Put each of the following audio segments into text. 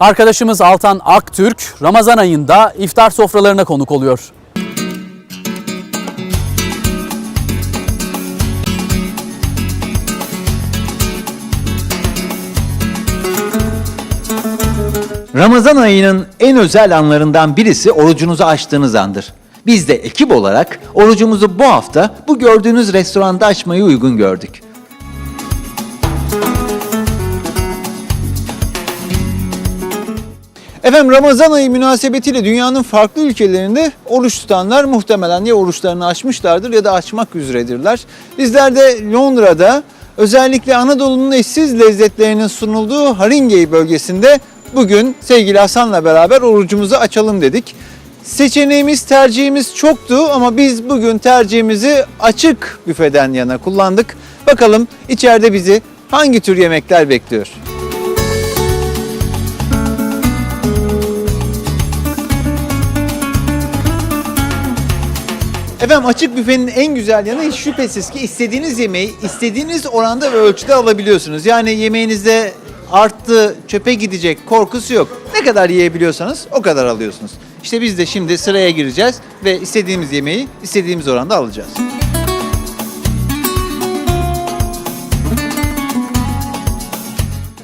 Arkadaşımız Altan Aktürk Ramazan ayında iftar sofralarına konuk oluyor. Ramazan ayının en özel anlarından birisi orucunuzu açtığınız andır. Biz de ekip olarak orucumuzu bu hafta bu gördüğünüz restoranda açmayı uygun gördük. Efendim Ramazan ayı münasebetiyle dünyanın farklı ülkelerinde oruç tutanlar muhtemelen ya oruçlarını açmışlardır ya da açmak üzeredirler. Bizler de Londra'da özellikle Anadolu'nun eşsiz lezzetlerinin sunulduğu Haringey bölgesinde bugün sevgili Hasan'la beraber orucumuzu açalım dedik. Seçeneğimiz, tercihimiz çoktu ama biz bugün tercihimizi açık büfeden yana kullandık. Bakalım içeride bizi hangi tür yemekler bekliyor? Efendim açık büfenin en güzel yanı şüphesiz ki istediğiniz yemeği istediğiniz oranda ve ölçüde alabiliyorsunuz. Yani yemeğinizde arttı, çöpe gidecek korkusu yok. Ne kadar yiyebiliyorsanız o kadar alıyorsunuz. İşte biz de şimdi sıraya gireceğiz ve istediğimiz yemeği istediğimiz oranda alacağız.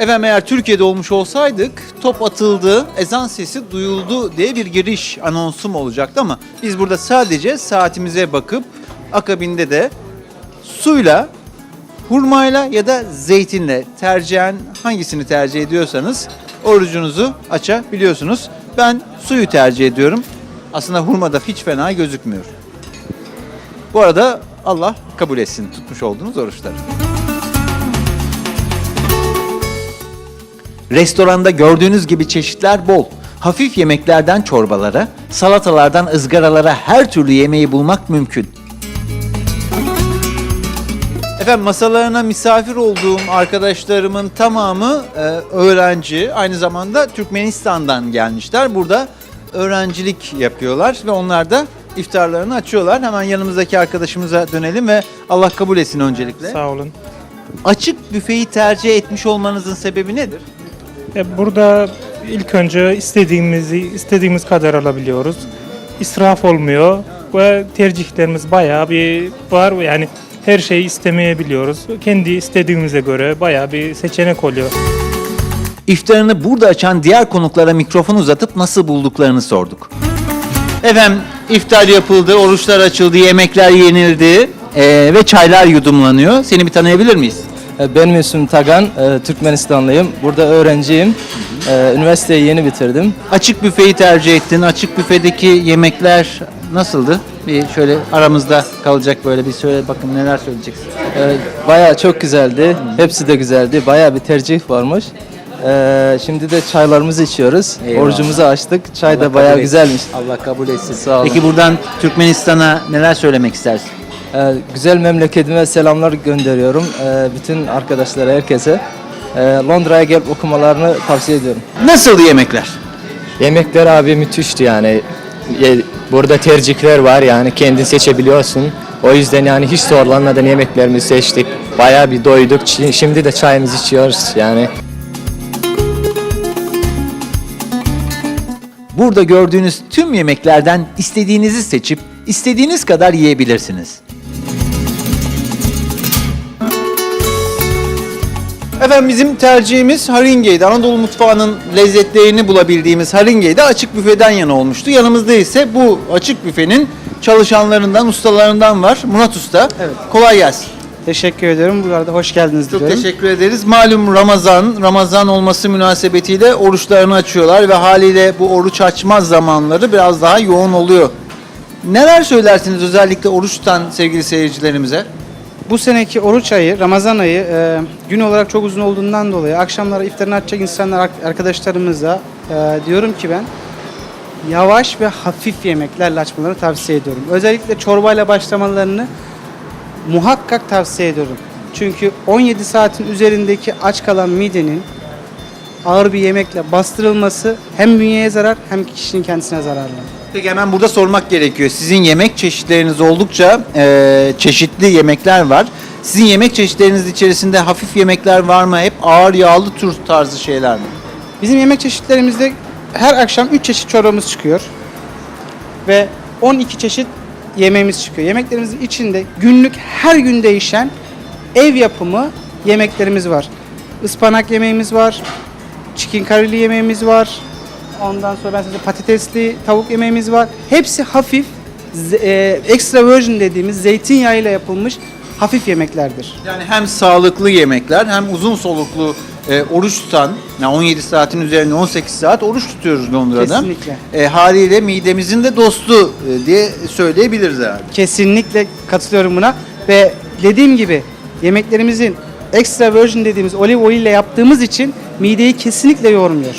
Efendim eğer Türkiye'de olmuş olsaydık top atıldı, ezan sesi duyuldu diye bir giriş anonsum olacaktı ama biz burada sadece saatimize bakıp akabinde de suyla, hurmayla ya da zeytinle tercihen hangisini tercih ediyorsanız orucunuzu açabiliyorsunuz. Ben suyu tercih ediyorum. Aslında hurma da hiç fena gözükmüyor. Bu arada Allah kabul etsin tutmuş olduğunuz oruçları. Restoranda gördüğünüz gibi çeşitler bol. Hafif yemeklerden çorbalara, salatalardan ızgaralara her türlü yemeği bulmak mümkün. Efendim masalarına misafir olduğum arkadaşlarımın tamamı e, öğrenci. Aynı zamanda Türkmenistan'dan gelmişler. Burada öğrencilik yapıyorlar ve onlar da iftarlarını açıyorlar. Hemen yanımızdaki arkadaşımıza dönelim ve Allah kabul etsin öncelikle. Sağ olun. Açık büfeyi tercih etmiş olmanızın sebebi nedir? E, Burada ilk önce istediğimizi istediğimiz kadar alabiliyoruz. İsraf olmuyor ve tercihlerimiz bayağı bir var yani her şeyi istemeyebiliyoruz. Kendi istediğimize göre bayağı bir seçenek oluyor. İftarını burada açan diğer konuklara mikrofon uzatıp nasıl bulduklarını sorduk. Efendim iftar yapıldı, oruçlar açıldı, yemekler yenildi eee, ve çaylar yudumlanıyor. Seni bir tanıyabilir miyiz? E, Ben Mesut Tagan, e, Türkmenistanlıyım. Burada öğrenciyim. E, Üniversiteyi yeni bitirdim. Açık büfeyi tercih ettin. Açık büfedeki yemekler nasıldı? Bir şöyle aramızda kalacak böyle bir söyle bakın neler söyleyeceksin. Bayağı çok güzeldi. Hepsi de güzeldi. Bayağı bir tercih varmış. Şimdi de çaylarımızı içiyoruz. Eyvallah. Orucumuzu açtık. Çay Allah da bayağı güzelmiş. Allah kabul etsin. Sağ olun. Peki buradan Türkmenistan'a neler söylemek istersin? E, Güzel memleketime selamlar gönderiyorum. E, Bütün arkadaşlara, herkese. E, Londra'ya gelip okumalarını tavsiye ediyorum. Nasıl yemekler? Yemekler abi müthişti yani. Ye- Burada tercihler var yani kendin seçebiliyorsun. O yüzden yani hiç zorlanmadan yemeklerimizi seçtik. Bayağı bir doyduk. Çi- Şimdi de çayımızı içiyoruz yani. Burada gördüğünüz tüm yemeklerden istediğinizi seçip istediğiniz kadar yiyebilirsiniz. Efendim bizim tercihimiz Haringey'de. Anadolu mutfağının lezzetlerini bulabildiğimiz Haringey'de açık büfeden yana olmuştu. Yanımızda ise bu açık büfenin çalışanlarından, ustalarından var. Murat Usta. Evet. Kolay gelsin. Teşekkür ediyorum. Bu arada hoş geldiniz Çok diliyorum. teşekkür ederiz. Malum Ramazan, Ramazan olması münasebetiyle oruçlarını açıyorlar ve haliyle bu oruç açma zamanları biraz daha yoğun oluyor. Neler söylersiniz özellikle oruç tutan sevgili seyircilerimize? Bu seneki oruç ayı, Ramazan ayı e, gün olarak çok uzun olduğundan dolayı akşamlara iftarını açacak insanlar ar- arkadaşlarımıza e, diyorum ki ben yavaş ve hafif yemeklerle açmalarını tavsiye ediyorum. Özellikle çorbayla başlamalarını muhakkak tavsiye ediyorum. Çünkü 17 saatin üzerindeki aç kalan midenin ağır bir yemekle bastırılması hem bünyeye zarar hem kişinin kendisine zararlı. Peki hemen burada sormak gerekiyor. Sizin yemek çeşitleriniz oldukça e, çeşitli yemekler var. Sizin yemek çeşitleriniz içerisinde hafif yemekler var mı? Hep ağır yağlı tür tarzı şeyler mi? Bizim yemek çeşitlerimizde her akşam 3 çeşit çorbamız çıkıyor. Ve 12 çeşit yemeğimiz çıkıyor. Yemeklerimizin içinde günlük her gün değişen ev yapımı yemeklerimiz var. Ispanak yemeğimiz var. Chicken curry'li yemeğimiz var. Ondan sonra ben size patatesli tavuk yemeğimiz var. Hepsi hafif, e, extra virgin dediğimiz zeytinyağıyla yapılmış hafif yemeklerdir. Yani hem sağlıklı yemekler hem uzun soluklu e, oruç tutan, yani 17 saatin üzerine 18 saat oruç tutuyoruz Londra'da. Kesinlikle. E, haliyle midemizin de dostu e, diye söyleyebiliriz herhalde. Kesinlikle katılıyorum buna ve dediğim gibi yemeklerimizin extra virgin dediğimiz olive oil ile yaptığımız için mideyi kesinlikle yormuyor.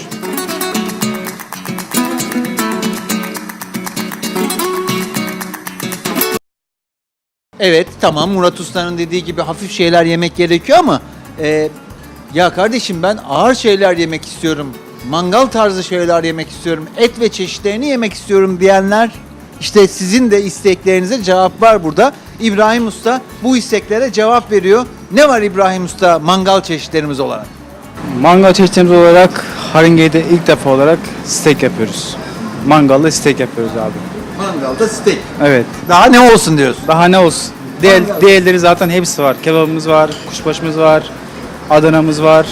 Evet tamam Murat Usta'nın dediği gibi hafif şeyler yemek gerekiyor ama e, ya kardeşim ben ağır şeyler yemek istiyorum. Mangal tarzı şeyler yemek istiyorum. Et ve çeşitlerini yemek istiyorum diyenler işte sizin de isteklerinize cevap var burada. İbrahim Usta bu isteklere cevap veriyor. Ne var İbrahim Usta mangal çeşitlerimiz olarak? Mangal çeşitlerimiz olarak Haringey'de ilk defa olarak steak yapıyoruz. Mangalda steak yapıyoruz abi. Mangalda steak. Evet. Daha ne olsun diyorsun? Daha ne olsun? Diğer, diğerleri zaten hepsi var. Kebabımız var, kuşbaşımız var, Adana'mız var.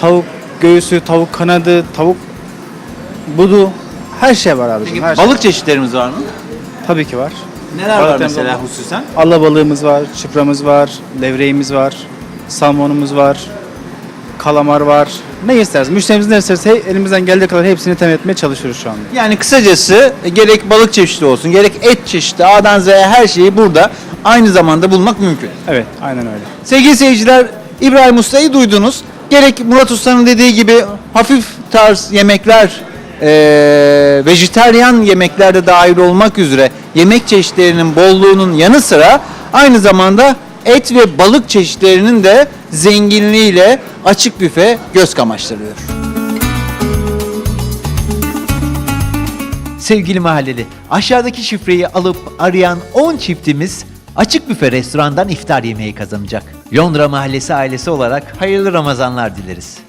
Tavuk göğsü, tavuk kanadı, tavuk budu. Her şey var abi. Peki Her şey. balık çeşitlerimiz var mı? Tabii ki var. Neler var Balık mesela hususen? Alabalığımız var, çıpramız var, levreğimiz var, salmonumuz var, kalamar var. Ne isterse, müşterimiz ne isterse he- elimizden geldiği kadar hepsini temin etmeye çalışıyoruz şu anda. Yani kısacası e, gerek balık çeşidi olsun, gerek et çeşidi, A'dan Z'ye her şeyi burada aynı zamanda bulmak mümkün. Evet, aynen öyle. Sevgili seyirciler, İbrahim Usta'yı duydunuz. Gerek Murat Usta'nın dediği gibi hafif tarz yemekler, e, vejeteryan yemekler de dahil olmak üzere yemek çeşitlerinin bolluğunun yanı sıra aynı zamanda et ve balık çeşitlerinin de zenginliğiyle açık büfe göz kamaştırıyor. Sevgili mahalleli, aşağıdaki şifreyi alıp arayan 10 çiftimiz Açık Büfe Restoran'dan iftar yemeği kazanacak. Londra Mahallesi ailesi olarak hayırlı Ramazanlar dileriz.